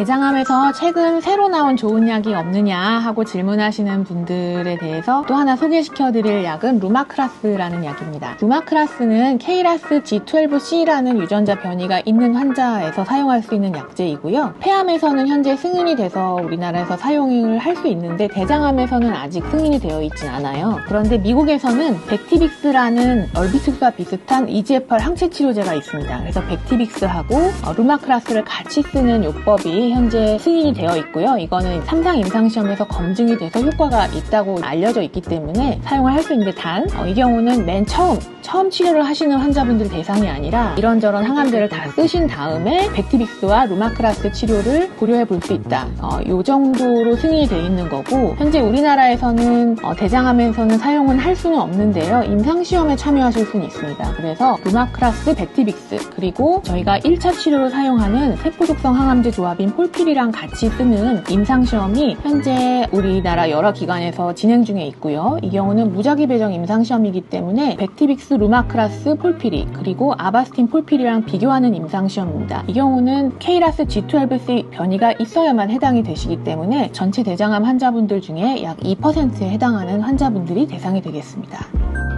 대장암에서 최근 새로 나온 좋은 약이 없느냐 하고 질문하시는 분들에 대해서 또 하나 소개시켜 드릴 약은 루마크라스라는 약입니다. 루마크라스는 KRAS G12C라는 유전자 변이가 있는 환자에서 사용할 수 있는 약제이고요. 폐암에서는 현재 승인이 돼서 우리나라에서 사용을 할 수 있는데 대장암에서는 아직 승인이 되어 있진 않아요. 그런데 미국에서는 백티빅스라는 얼비스와 비슷한 EGFR 항체 치료제가 있습니다. 그래서 백티빅스하고 어, 루마크라스를 같이 쓰는 요법이 현재 승인이 되어 있고요. 이거는 3상 임상시험에서 검증이 돼서 효과가 있다고 알려져 있기 때문에 사용을 할 수 있는데 단, 어, 이 경우는 맨 처음, 처음 치료를 하시는 환자분들 대상이 아니라 이런저런 항암제를 다 쓰신 다음에 백티빅스와 루마크라스 치료를 고려해 볼 수 있다. 어, 이 정도로 승인이 되어 있는 거고, 현재 우리나라에서는 어, 대장암에서는 사용은 할 수는 없는데요. 임상시험에 참여하실 수는 있습니다. 그래서 루마크라스, 백티빅스, 그리고 저희가 1차 치료로 사용하는 세포 독성 항암제 조합인 폴필이랑 같이 쓰는 임상시험이 현재 우리나라 여러 기관에서 진행 중에 있고요. 이 경우는 무작위 배정 임상시험이기 때문에 백티빅스, 루마크라스, 폴피리, 그리고 아바스틴 폴피리랑 비교하는 임상시험입니다. 이 경우는 KRAS G12C 변이가 있어야만 해당이 되시기 때문에 전체 대장암 환자분들 중에 약 2%에 해당하는 환자분들이 대상이 되겠습니다.